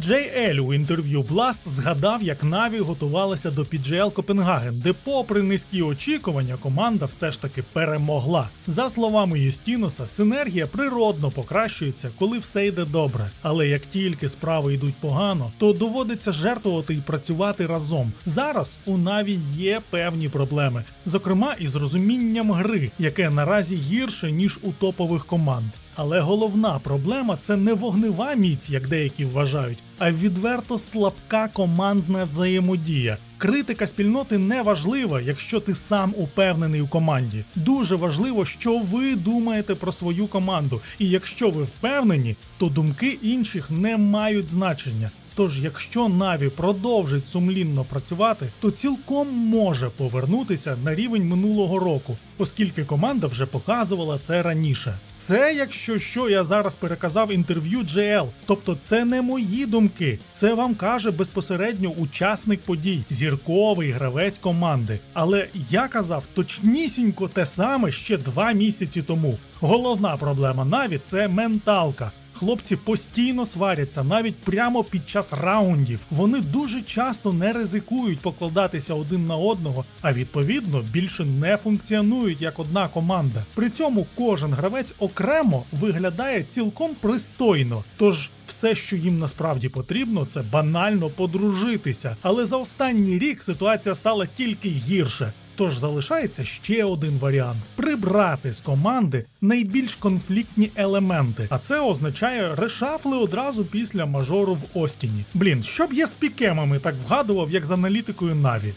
Джей Ель у інтерв'ю Blast згадав, як Наві готувалася до PGL Копенгаген, де, попри низькі очікування, команда все ж таки перемогла. За словами Єстіноса, синергія природно покращується, коли все йде добре. Але як тільки справи йдуть погано, то доводиться жертвувати і працювати разом. Зараз у Наві є певні проблеми, зокрема із розумінням гри, яке наразі гірше ніж у топових команд. Але головна проблема це не вогнева міць, як деякі вважають, а відверто слабка командна взаємодія. Критика спільноти не важлива, якщо ти сам упевнений у команді. Дуже важливо, що ви думаєте про свою команду. І якщо ви впевнені, то думки інших не мають значення. Тож, якщо Наві продовжить сумлінно працювати, то цілком може повернутися на рівень минулого року, оскільки команда вже показувала це раніше. Це, якщо що, я зараз переказав інтерв'ю GL, тобто це не мої думки, це вам каже безпосередньо учасник подій, зірковий гравець команди. Але я казав точнісінько те саме ще два місяці тому. Головна проблема Наві це менталка. Хлопці постійно сваряться навіть прямо під час раундів. Вони дуже часто не ризикують покладатися один на одного, а відповідно більше не функціонують як одна команда. При цьому кожен гравець окремо виглядає цілком пристойно. Тож все, що їм насправді потрібно, це банально подружитися. Але за останній рік ситуація стала тільки гірше. Тож залишається ще один варіант: прибрати з команди найбільш конфліктні елементи. А це означає решафли одразу після мажору в Остіні. Блін, щоб я з пікемами так вгадував, як з аналітикою Наві.